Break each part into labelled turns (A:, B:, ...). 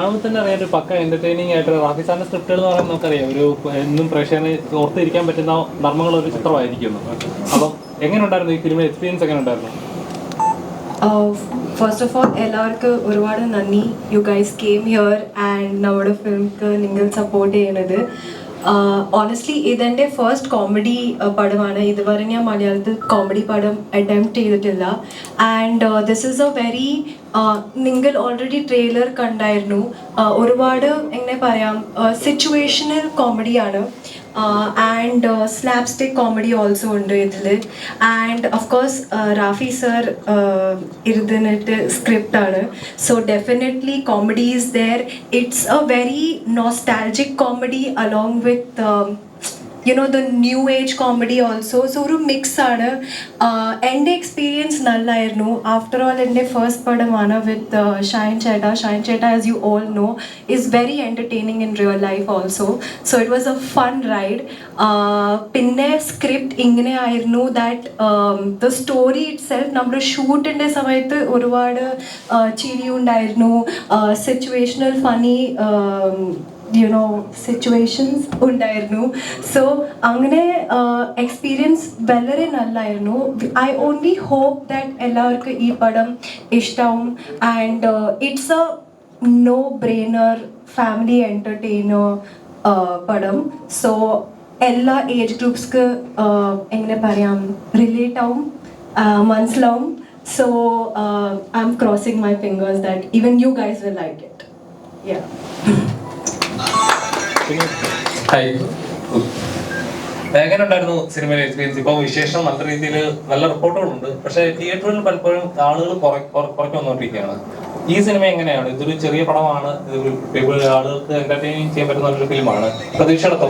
A: കാണുമ്പോൾ തന്നെ അറിയാം ഒരു പക്ക എന്റർടൈനിങ് ആയിട്ട് റാഫി സാറിന്റെ സ്ക്രിപ്റ്റുകൾ എന്ന് പറയുമ്പോൾ നമുക്കറിയാം. ഒരു എന്നും പ്രേക്ഷകനെ ഓർത്തിരിക്കാൻ പറ്റുന്ന നർമ്മങ്ങൾ ഒരു ചിത്രമായിരിക്കുന്നു. അപ്പം എങ്ങനെ ഉണ്ടായിരുന്നു ഈ ഫിലിമിന്റെ എക്സ്പീരിയൻസ് എങ്ങനെ ഉണ്ടായിരുന്നു
B: ഫസ്റ്റ് ഓഫ് ഓൾ എല്ലാവർക്കും ഒരുപാട് നന്ദി. You guys came here and നമ്മുടെ ഫിലിംക്ക് നിങ്ങൾ സപ്പോർട്ട് ചെയ്യണത്. ഓണസ്റ്റ്ലി ഇതെന്റെ ഫസ്റ്റ് കോമഡി പടമാണ്. ഇതുവരെ ഞാൻ മലയാളത്തിൽ കോമഡി പടം അറ്റംപ്റ്റ് ചെയ്തിട്ടില്ല. And this is a very നിങ്ങൾ ഓൾറെഡി ട്രെയിലർ കണ്ടായിരുന്നു. ഒരുപാട് എങ്ങനെ പറയാം സിറ്റുവേഷണൽ കോമഡിയാണ് and slapstick comedy also ഉണ്ട് ഇതിൽ and of course Rafi sir ഇരുന്നിട്ട് സ്ക്രിപ്റ്റ് ആണ്. So definitely comedy is there it's a very nostalgic comedy along with you know the new age comedy also so ഒരു mix ആണ്. എന്റെ experience നല്ലായിരുന്നു. After all എന്റെ first പടമാണ് വിത്ത് ഷൈൻ ചേട്ട ഷൈൻ ചേട്ട as you all know is very entertaining in real life also so it was a fun ride പിന്നെ script ഇങ്ങനെ ആയിരുന്നു that the story itself നമ്മുടെ ഷൂട്ടിന്റെ സമയത്ത് ഒരുപാട് ചിരിയുണ്ടായിരുന്നു. Situational funny you know situations ഉണ്ടായിരുന്നു. സോ അങ്ങനെ എക്സ്പീരിയൻസ് വളരെ നല്ലായിരുന്നു. ഐ ഓൺലി ഹോപ്പ് ദാറ്റ് എല്ലാവർക്കും ഈ പടം ഇഷ്ടവും. And it's a no brainer family entertainer പടം. സോ എല്ലാ ഏജ് ഗ്രൂപ്പ്സ്ക്ക് എങ്ങനെ പറയാം റിലേറ്റ് ആവും മനസ്സിലാവും. So I'm crossing my fingers that even you guys will like it yeah
A: hi എങ്ങനെ ഉണ്ടായിരുന്നു സിനിമയിലെ എക്സ്പീരിയൻസ് ഇപ്പോൾ വിശേഷം നല്ല രീതിയിൽ നല്ല റിപ്പോർട്ടുകളുണ്ട്. പക്ഷേ തിയേറ്ററിൽ പലപ്പോഴും ആളുകൾ കുറയ്ക്ക് വന്നുകൊണ്ടിരിക്കുകയാണ്. ഈ സിനിമ എങ്ങനെയാണ്? ഇതൊരു ചെറിയ പടമാണ്. ഇതൊരു ആളുകൾക്ക് എന്റർടൈൻ ചെയ്യാൻ പറ്റുന്ന ഒരു ഫിലിമാണ്. പ്രതീക്ഷയുടെ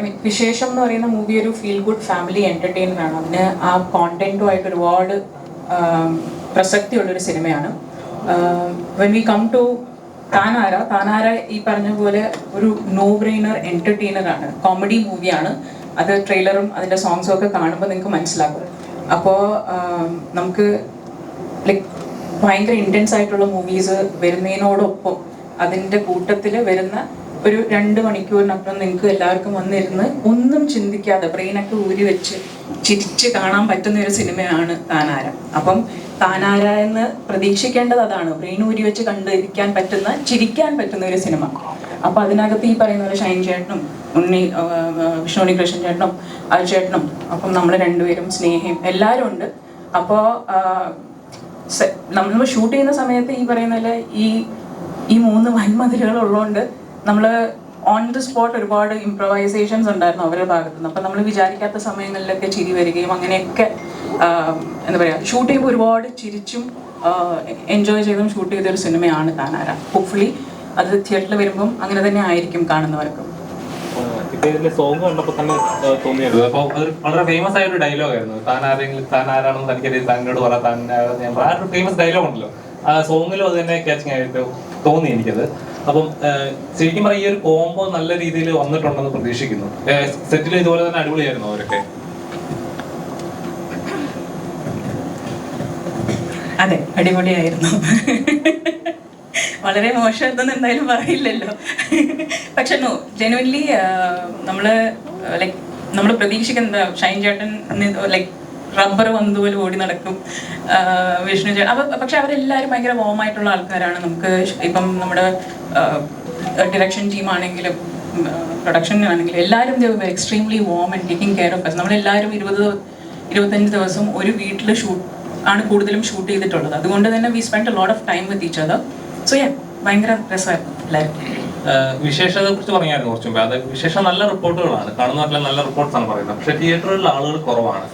C: mean, വിശേഷം എന്ന് പറയുന്ന മൂവി ഒരു ഫീൽ ഗുഡ് ഫാമിലി എന്റർടൈനർ ആണ്. അതിന് ആ കോണ്ടന്റുമായിട്ട് ഒരുപാട് പ്രസക്തിയുള്ള ഒരു സിനിമയാണ്. When we come to Thanara? Thanara ഈ പറഞ്ഞ പോലെ ഒരു നോ ബ്രെയിനർ എന്റർടൈനർ ആണ് കോമഡി മൂവിയാണ് അത് ട്രെയിലറും അതിന്റെ സോങ്സും ഒക്കെ കാണുമ്പോൾ നിങ്ങൾക്ക് മനസ്സിലാക്കും അപ്പോൾ നമുക്ക് ലൈക്ക് ഭയങ്കര ഇന്റൻസ് ആയിട്ടുള്ള മൂവീസ് വരുന്നതിനോടൊപ്പം അതിന്റെ കൂട്ടത്തിൽ വരുന്ന ഒരു രണ്ട് മണിക്കൂറിനപ്പുറം നിങ്ങൾക്ക് എല്ലാവർക്കും വന്നിരുന്ന് ഒന്നും ചിന്തിക്കാതെ ബ്രെയിനൊക്കെ ഊരി വെച്ച് ചിരിച്ച് കാണാൻ പറ്റുന്ന ഒരു സിനിമയാണ് താനാരം. അപ്പം താനാര എന്ന് പ്രതീക്ഷിക്കേണ്ടത് അതാണ്. ബ്രെയിൻ ഊരി വെച്ച് കണ്ടിരിക്കാൻ പറ്റുന്ന ചിരിക്കാൻ പറ്റുന്ന ഒരു സിനിമ. അപ്പൊ അതിനകത്ത് ഈ പറയുന്ന പോലെ ഷൈൻ ചേട്ടനും ഉണ്ണി വിഷ്ണുണി കൃഷ്ണൻ ചേട്ടനും അൽ ചേട്ടനും അപ്പം നമ്മൾ രണ്ടുപേരും സ്നേഹയും എല്ലാവരും ഉണ്ട്. അപ്പോൾ നമ്മൾ ഷൂട്ട് ചെയ്യുന്ന സമയത്ത് ഈ പറയുന്ന പോലെ ഈ ഈ മൂന്ന് വൻമതിലുകൾ ഉള്ളതുകൊണ്ട് നമ്മൾ ഓൺ ദി സ്പോട്ട് ഒരുപാട് ഇംപ്രവൈസേഷൻസ് ഉണ്ടായിരുന്നു അവരുടെ ഭാഗത്തുനിന്ന്. അപ്പം നമ്മൾ വിചാരിക്കാത്ത സമയങ്ങളിലൊക്കെ ചിരി വരികയും അങ്ങനെയൊക്കെ എന്താ പറയുക ഷൂട്ട് ചെയ്യുമ്പോൾ ഒരുപാട് ചിരിച്ചും എൻജോയ് ചെയ്തും ഷൂട്ട് ചെയ്ത ഒരു സിനിമയാണ് താനാര. ഹോപ്പ്ഫുള്ളി അത് തിയേറ്ററിൽ വരുമ്പം അങ്ങനെ തന്നെ ആയിരിക്കും കാണുന്നവർക്കും.
A: സോങ് കണ്ടപ്പോൾ തന്നെ തോന്നിയത്. അപ്പോൾ വളരെ ഫേമസ് ആയ ഒരു ഡയലോഗ് ആയിരുന്നു. താൻ ആരെങ്കിലും താൻ ആരാണെന്ന് തനിക്കറിയാം തന്നോട് പറ താൻ ഞാൻ പറ ആ ഒരു ഫേമസ് ഡയലോഗ് ഉണ്ടല്ലോ. ആ സോങ്ങിലും അത് തന്നെ ക്യാച്ചിങ് ആയിട്ട് തോന്നി എനിക്കത്. അപ്പം ഏഹ്, ശരിക്കും പറഞ്ഞാൽ ഈ ഒരു കോംബോ നല്ല രീതിയിൽ വന്നിട്ടുണ്ടെന്ന് പ്രതീക്ഷിക്കുന്നു. സെറ്റിൽ ഇതുപോലെ തന്നെ അടിപൊളിയായിരുന്നു അവരൊക്കെ.
C: അതെ അടിപൊളിയായിരുന്നു. വളരെ മോശമായിട്ടൊന്നും എന്തായാലും പറയില്ലല്ലോ. പക്ഷെ നോ ജനുവൻലി നമ്മൾ ലൈക്ക് നമ്മൾ പ്രതീക്ഷിക്കുന്ന ഷൈൻ ചേട്ടൻ ലൈക്ക് റബ്ബർ വന്നതുപോലെ ഓടി നടക്കും വിഷ്ണു ചേട്ടൻ അപ്പൊ പക്ഷെ അവരെല്ലാവരും ഭയങ്കര വോമായിട്ടുള്ള ആൾക്കാരാണ്. നമുക്ക് ഇപ്പം നമ്മുടെ ഡിറക്ഷൻ ടീം ആണെങ്കിലും പ്രൊഡക്ഷൻ ആണെങ്കിലും എല്ലാവരും extremely warm and taking care of നമ്മളെല്ലാവരും ഇരുപത് ഇരുപത്തഞ്ച് ദിവസം ഒരു വീട്ടിൽ ഷൂട്ട് ആണ് കൂടുതലും ഷൂട്ട് ചെയ്തിട്ടുള്ളത്. അതുകൊണ്ട് തന്നെ we spend lot of time with each other so yeah ഭയങ്കര രസമായിരുന്നു എല്ലാവരും
A: ഏഹ്, വിശേഷത്തെ കുറിച്ച് പറഞ്ഞായിരുന്നു കുറച്ച് മുമ്പ്. അത് വിശേഷം നല്ല റിപ്പോർട്ടുകളാണ്. കാണുന്നവരെല്ലാം നല്ല റിപ്പോർട്ട്സ് ആണ് പറയുന്നത്. പക്ഷേ തിയേറ്ററുകളിൽ ആളുകൾ കുറവാണ്.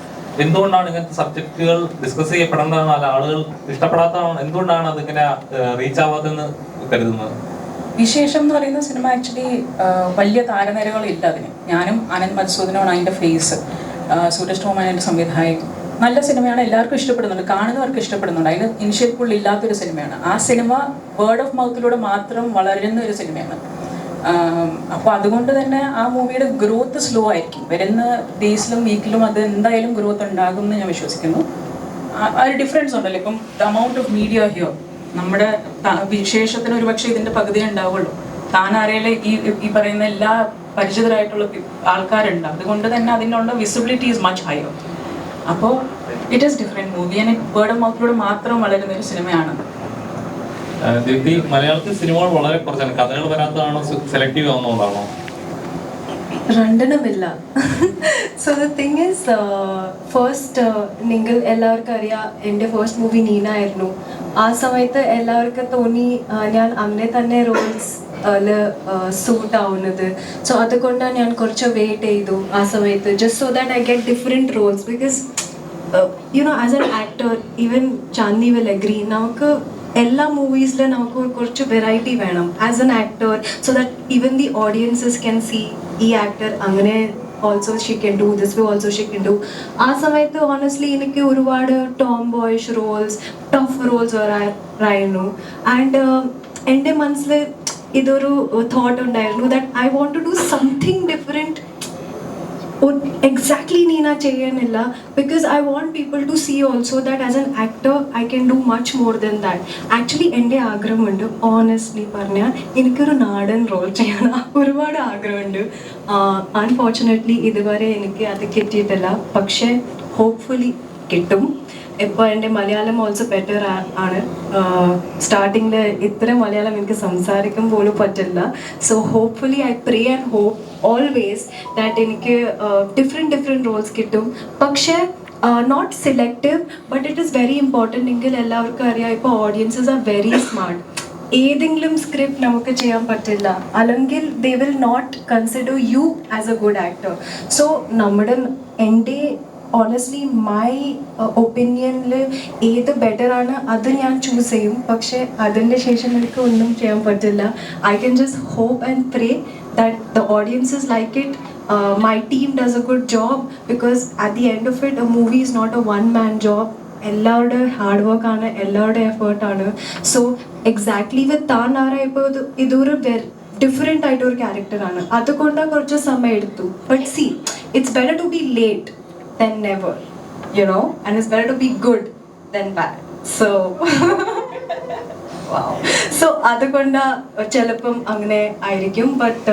A: എന്തുകൊണ്ടാണ് ഇങ്ങനത്തെ സബ്ജക്റ്റുകൾ ഡിസ്കസ് ചെയ്യപ്പെടേണ്ടതെന്ന് അല്ല ആളുകൾ ഇഷ്ടപ്പെടാത്തതാണ്. എന്തുകൊണ്ടാണ് അതിങ്ങനെ റീച്ച് ആവാത്തെന്ന് കരുതുന്നത്?
C: വിശേഷം എന്ന് പറയുന്ന സിനിമ ആക്ച്വലി വലിയ താരനിരകളില്ല അതിന്. ഞാനും ആനന്ദ് മത്സൂദിനോട് അതിന്റെ ഫേസ് സൂരജ് ടോമാണ് അതിന്റെ സംവിധായകൻ. നല്ല സിനിമയാണ് എല്ലാവർക്കും ഇഷ്ടപ്പെടുന്നുണ്ട് കാണുന്നവർക്ക് ഇഷ്ടപ്പെടുന്നുണ്ട്. അതിന് ഇനിഷ്യൽ പുള്ളി ഇല്ലാത്തൊരു സിനിമയാണ്. ആ സിനിമ വേർഡ് ഓഫ് മൗത്തിലൂടെ മാത്രം വളരുന്ന ഒരു സിനിമയാണ്. അപ്പോൾ അതുകൊണ്ട് തന്നെ ആ മൂവിയുടെ ഗ്രോത്ത് സ്ലോ ആയിരിക്കും. വരുന്ന ഡേയ്സിലും വീക്കിലും അത് എന്തായാലും ഗ്രോത്ത് ഉണ്ടാകും എന്ന് ഞാൻ വിശ്വസിക്കുന്നു. ആ- ഒരു ഡിഫറൻസ് ഉണ്ടല്ലോ. ഇപ്പം the amount of media here നമ്മുടെ വിശേഷത്തിന് ഒരു പക്ഷേ ഇതിന്റെ പകുതി ഉണ്ടാവുള്ളൂ. ആരേലെ ഈ ഈ പറയുന്ന എല്ലാ പരിചിതരായിട്ടുള്ള ആൾക്കാരുണ്ട്. അതുകൊണ്ട് തന്നെ അതിനുള്ള വിസിബിലിറ്റി ഈസ് മച്ച് ഹയർ അപ്പോൾ it is different movie and word of മൗത്തിലൂടെ മാത്രം വളരുന്ന ഒരു സിനിമയാണ്
A: ദീപ്തി മലയാളത്തിൽ സിനിമകൾ വളരെ കുറച്ചാണ്. കഥകൾ വരാത്തതാണോ? സെലക്റ്റീവ് ആവുന്നതാണോ?
B: രണ്ടെണ്ണമില്ല. So the thing is first നിങ്ങൾ എല്ലാവർക്കും അറിയാം എന്റെ ഫസ്റ്റ് മൂവി നീന ആയിരുന്നു ആ സമയത്ത് എല്ലാവർക്കും തോന്നി ഞാൻ അങ്ങനെ തന്നെ റോൾസ് സൂട്ട് ആവുന്നത്. സോ അതുകൊണ്ടാണ് ഞാൻ കുറച്ച് വെയിറ്റ് ചെയ്തു ആ സമയത്ത് just so that I get different roles because you know as an actor even Chandy will agree നമുക്ക് എല്ലാ മൂവീസിലും നമുക്ക് കുറച്ച് വെറൈറ്റി വേണം. As an actor so that even the audiences can see ഈ ആക്ടർ അങ്ങനെ also she can do this we also she can do ആ സമയത്ത് ഓണസ്റ്റ്ലി എനിക്ക് ഒരുപാട് tomboyish roles tough roles വരായിരുന്നു. ആൻഡ് എന്റെ മനസ്സിൽ ഇതൊരു തോട്ട് ഉണ്ടായിരുന്നു that I want to do something different exactly Neena ചെയ്യാനില്ല. Because I want people to see also that as an actor I can do much more than that actually എന്റെ ആഗ്രഹമുണ്ട്. Honestly പറഞ്ഞാൽ എനിക്കൊരു നാടൻ റോൾ ചെയ്യണം ഒരുപാട് ആഗ്രഹമുണ്ട്. അൺഫോർച്ചുനേറ്റ്ലി ഇതുവരെ എനിക്ക് അത് കിട്ടിയിട്ടില്ല. പക്ഷേ ഹോപ്പ്ഫുള്ളി കിട്ടും. ഇപ്പോൾ എന്റെ മലയാളം ഓൾസോ ബെറ്റർ ആണ്. സ്റ്റാർട്ടിങ്ങിൽ ഇത്ര മലയാളം എനിക്ക് സംസാരിക്കാൻ പോലും പറ്റില്ല. So hopefully I pray and hope always that എനിക്ക് ഡിഫറെന്റ് ഡിഫറെന്റ് റോൾസ് കിട്ടും. പക്ഷേ not selective but it is very important എങ്കിൽ എല്ലാവർക്കും അറിയാം ഇപ്പോൾ ഓഡിയൻസസ് ആർ വെരി സ്മാർട്ട് ഏതെങ്കിലും സ്ക്രിപ്റ്റ് നമുക്ക് ചെയ്യാൻ പറ്റില്ല. അല്ലെങ്കിൽ they will not consider you as a good actor so നമ്മുടെ എന്റെ ഓണസ്റ്റ്ലി മൈ ഒപ്പീനിയനിൽ ഏത് ബെറ്റർ ആണ് അത് ഞാൻ ചൂസ് ചെയ്യും. പക്ഷേ അതിന്റെ ശേഷം എനിക്ക് ഒന്നും ചെയ്യാൻ പറ്റില്ല. I can just hope and pray that the audiences like it my team does a good job because at the end of it a movie is not a one man job എല്ലാവരുടെ hard work ആണ് എല്ലാവരുടെ എഫേർട്ടാണ് so exactly വിത്ത് താൻ ആരാ ഇപ്പോൾ ഇത് ഇതൊരു different ആയിട്ടൊരു ക്യാരക്ടറാണ് അതുകൊണ്ട് കുറച്ച് സമയം എടുത്തു. But see it's better to be late than never you know and it's better to be good than bad so so അതുകൊണ്ട് ചിലപ്പം അങ്ങനെ ആയിരിക്കും. But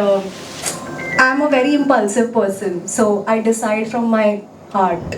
B: I'm a very impulsive person so I decide from my heart